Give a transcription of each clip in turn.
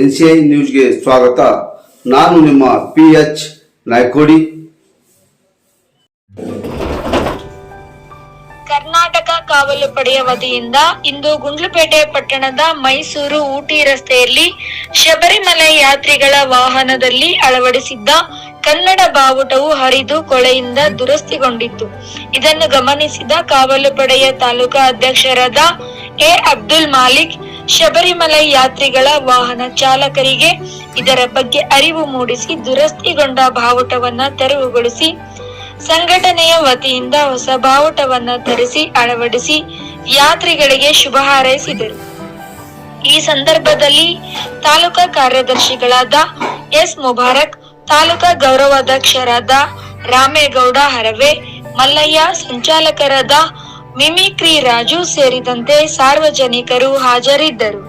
N C I ನ್ಯೂಸ್ಗೆ ಸ್ವಾಗತ. ನಾನು ನಿಮ್ಮ ಪಿ ಎಚ್ ನಾಯ್ಕೋಡಿ. ಕರ್ನಾಟಕ ಕಾವಲು ಪಡೆಯ ವತಿಯಿಂದ ಇಂದು ಗುಂಡ್ಲುಪೇಟೆ ಪಟ್ಟಣದ ಮೈಸೂರು ಊಟಿ ರಸ್ತೆಯಲ್ಲಿ ಶಬರಿಮಲೆ ಯಾತ್ರಿಗಳ ವಾಹನದಲ್ಲಿ ಅಳವಡಿಸಿದ್ದ ಕನ್ನಡ ಬಾವುಟವು ಹರಿದು ಕೊಳೆಯಿಂದ ದುರಸ್ತಿಗೊಂಡಿತ್ತು. ಇದನ್ನು ಗಮನಿಸಿದ ಕಾವಲು ಪಡೆಯ ತಾಲೂಕಾ ಅಧ್ಯಕ್ಷರಾದ ಎ. ಅಬ್ದುಲ್ ಮಾಲಿಕ್ ಶಬರಿಮಲೆ ಯಾತ್ರಿಗಳ ವಾಹನ ಚಾಲಕರಿಗೆ ಇದರ ಬಗ್ಗೆ ಅರಿವು ಮೂಡಿಸಿ ದುರಸ್ತಿಗೊಂಡ ಬಾವುಟವನ್ನ ತೆರವುಗೊಳಿಸಿ, ಸಂಘಟನೆಯ ವತಿಯಿಂದ ಹೊಸ ಬಾವುಟವನ್ನ ತರಿಸಿ ಅಳವಡಿಸಿ ಯಾತ್ರಿಗಳಿಗೆ ಶುಭ ಹಾರೈಸಿದರು. ಈ ಸಂದರ್ಭದಲ್ಲಿ ತಾಲೂಕಾ ಕಾರ್ಯದರ್ಶಿಗಳಾದ ಎಸ್ ಮುಬಾರಕ್, ತಾಲೂಕಾ ಗೌರವಾಧ್ಯಕ್ಷರಾದ ರಾಮೇಗೌಡ ಹರವೆ, ಮಲ್ಲಯ್ಯ ಸಂಚಾಲಕರಾದ ಮಿಮಿಕ್ರಿ ರಾಜು ಸೇರಿದಂತೆ ಸಾರ್ವಜನಿಕರು ಹಾಜರಿದ್ದರು.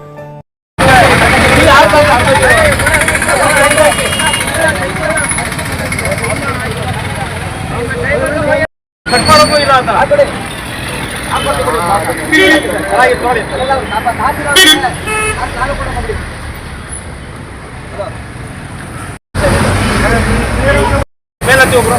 ಒಬ್ರು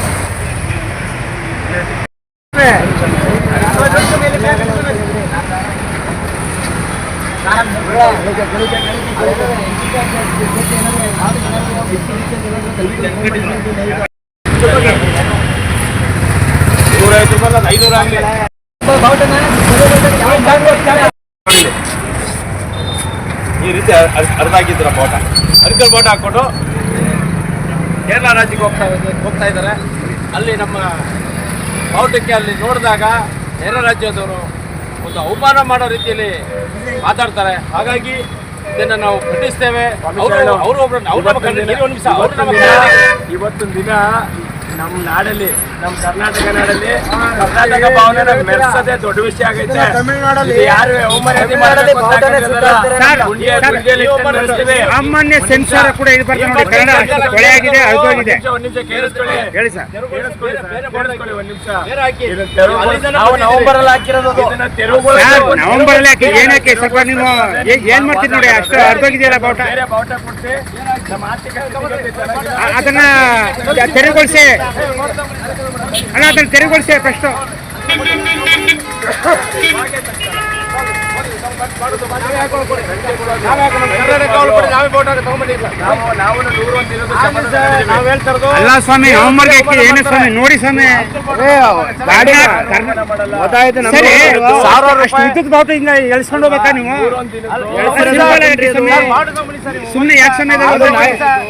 ನೂರ ಐವತ್ತು ರೂಪಾಯಿ ಅಲ್ಲ, ಐನೂರು ಆಗಲಿ ಈ ರೀತಿ ಅರ್ಧ ಆಗಿದ್ರ ಬೋಟ ಅರ್ಕಲ್ ಬೋಟ ಹಾಕೊಂಡು ಕೇರಳ ರಾಜ್ಯಕ್ಕೆ ಹೋಗ್ತಾ ಹೋಗ್ತಾ ಇದ್ದಾರೆ. ಅಲ್ಲಿ ನಮ್ಮ ಬಾವುಟಕ್ಕೆ ಅಲ್ಲಿ ನೋಡಿದಾಗ ಬೇರೆ ರಾಜ್ಯದವರು ಒಂದು ಅವಮಾನ ಮಾಡೋ ರೀತಿಯಲ್ಲಿ ಮಾತಾಡ್ತಾರೆ. ಹಾಗಾಗಿ ಇದನ್ನ ನಾವು ಖಂಡಿಸ್ತೇವೆ. ಅವರು ಅವರು ನಮ್ಮ ಇವತ್ತಿನ ದಿನ ನಮ್ಮ ನಾಡಲ್ಲಿ ನಮ್ಮ ಕರ್ನಾಟಕ ನಾಡಲ್ಲಿ ಕರ್ನಾಟಕ ಭಾವನೆ ಮೆರೆಸೋದೇ ದೊಡ್ಡ ವಿಷಯ ಆಗೈತೆ. ಯಾರು ಅವಮರ್ಯಾದೆ. ಸಾಮಾನ್ಯ ಸೆನ್ಸಾರ ಕೂಡ ಇದು ಬರ್ತದೆ ನೋಡಿ. ಕನ್ನಡ ಕೊಳೆ ಆಗಿದೆ ಅಳ್ದೋಗಿದೆ ಒಂದ್ ನಿಮಿಷ ಕೇಳಿಸ್ಕೊಳ್ಳಿ. ಹೇಳಿ ಸರ್. ಕೇಳಿಸ್ಕೊಳ್ಳಿ ಸರ್, ಕೇಳಿಸ್ಕೊಳ್ಳಿ ಒಂದ್ ನಿಮಿಷ. ನಾವು ನವೆಂಬರ್ ಅಲ್ಲಿ ಹಾಕಿರೋದು ನವಂಬರ್ ಸರ್ ನವೆಂಬರ್ ಅಲ್ಲಿ ಹಾಕಿ. ಏನಕ್ಕೆ ಸ್ವಲ್ಪ ನೀವು ಏನ್ ಮಾಡ್ತೀರಿ ನೋಡಿ? ಅಷ್ಟು ಅರ್ಧೋಗಿದೆಯಲ್ಲ ಬಾವುಟ? ಬೇರೆ ಬಾವುಟ ಕೊಡ್ಸಿ. ಅದನ್ನ ತೆರವುಗೊಳಿಸಿ ಅಣ್ಣ ಅದನ್ನು ತೆರವುಗೊಳಿಸಿ ಫಸ್ಟ್ ಕರ್ನಾಟಕ ಕಾವಲು ಪಡೆ ನಾವೇ vote ಹಾಕಿ ತಗೊಂಡ್ಬಂದಿಲ್ಲ. ನಾವು ನಾವು ನೂರು ಅಂತ ಇರೋದು ಆಗ್ಲಿ ಸರ್, ನಾವ್ ಹೇಳ್ತಾ ಇರೋದು ಅಲ್ಲ ಸ್ವಾಮಿ ಹೋಮ್ವರ್ಕ್ ಹಾಕಿ ಏನು ಸ್ವಾಮಿ ನೋಡಿ ಸ್ವಾಮಿ. ಗಾಡಿ ಸರಿ ಸಾವಿರಾರು ಅಷ್ಟು ಬಾವುಟ ಹಿಂಗ ಎಳ್ಸ್ಕೊಂಡು ಹೋಗ್ಬೇಕಾ ನೀವು? ಸುಮ್ಮನೆ. ಸರ್, ಸರ್ ಯಾಕೆ ಸ್ವಾಮಿ ಸರ್.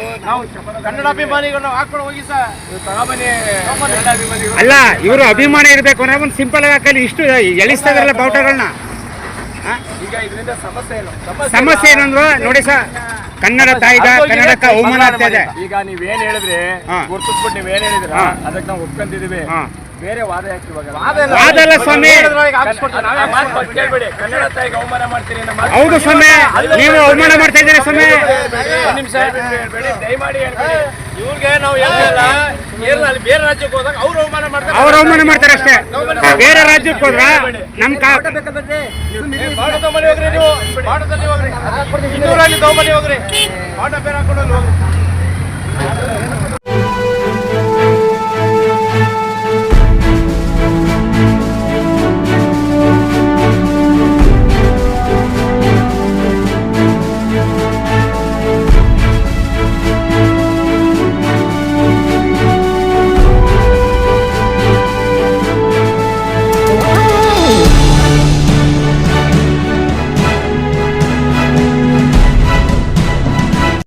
ಅಲ್ಲ ಇವರು ಅಭಿಮಾನಿ ಇರಬೇಕು ಅಂದ್ರೆ ಒಂದು ಸಿಂಪಲ್ ಆಗಿ ಹಾಕಲಿ. ಇಷ್ಟು ಎಳಿಸ್ತಾ ಇದಾರಲ್ಲ ಬಾವುಟಗಳನ್ನ ಸಮಸ್ಯೆ ಏನು ಸಮಸ್ಯೆ ಏನಂದ್ರು ನೋಡಿ ಸರ್ ಕನ್ನಡ ತಾಯಿದ ಕನ್ನಡಕ್ಕೆ ಅವಮಾನ ಆಗ್ತಾ ಇದೆ ಈಗ ನೀವೇನ್ ಹೇಳಿದ್ರಿ ಹಾ. ಗುರ್ತಿಸ್ಬಿಟ್ಟು ಏನ್ ಹೇಳಿದ್ರ. ಅದಕ್ಕೆ ನಾವು ಒಪ್ಕೊಂತಿದೀವಿ ಬೇರೆ ವಾದ ಯಾಕೆ ಸ್ವಾಮಿ. ಹೇಳಿದ್ರೆ. ನಾವೇ ಕನ್ನಡ ತಾಯಿಗೆ ಅವಮಾನ ಮಾಡ್ತೀರಿ ಹೌದು ಸ್ವಾಮಿ ನೀವು ಅವಮಾನ ಮಾಡ್ತಾ ಇದ್ದೀರಿ ಸ್ವಾಮಿ ಒಂದ್ ನಿಮಿಷ ಹೇಳ್ಬೇಡಿ ದಯಮಾಡಿ ಹೇಳ್ಬೇಡಿ ಇವ್ರಿಗೆ ನಾವು ಹೇಳ್ತಿಲ್ಲ ಕೇರಳ ಬೇರೆ ರಾಜ್ಯಕ್ಕೆ ಹೋದಾಗ ಅವ್ರು ಅವಮಾನ ಮಾಡ್ತಾರೆ. ಅವ್ರು ಅವಮಾನ ಮಾಡ್ತಾರೆ ಅಷ್ಟೇ. ಬೇರೆ ರಾಜ್ಯಕ್ಕೆ ಹೋದ್ರ ನಮ್ ಬಾಟ ತಗೊಂಬನ್ನಿ ಹೋಗ್ರಿ ನೀವು. ಬಾಟದಲ್ಲಿ ಹೋಗ್ರಿ. ಇನ್ನೂರಲ್ಲಿ ತಗೊಂಬನ್ನಿ ಹೋಗ್ರಿ. ಬಾಟ ಬೇರೆ ಹಾಕೊಂಡು ಹೋಗ್ರಿ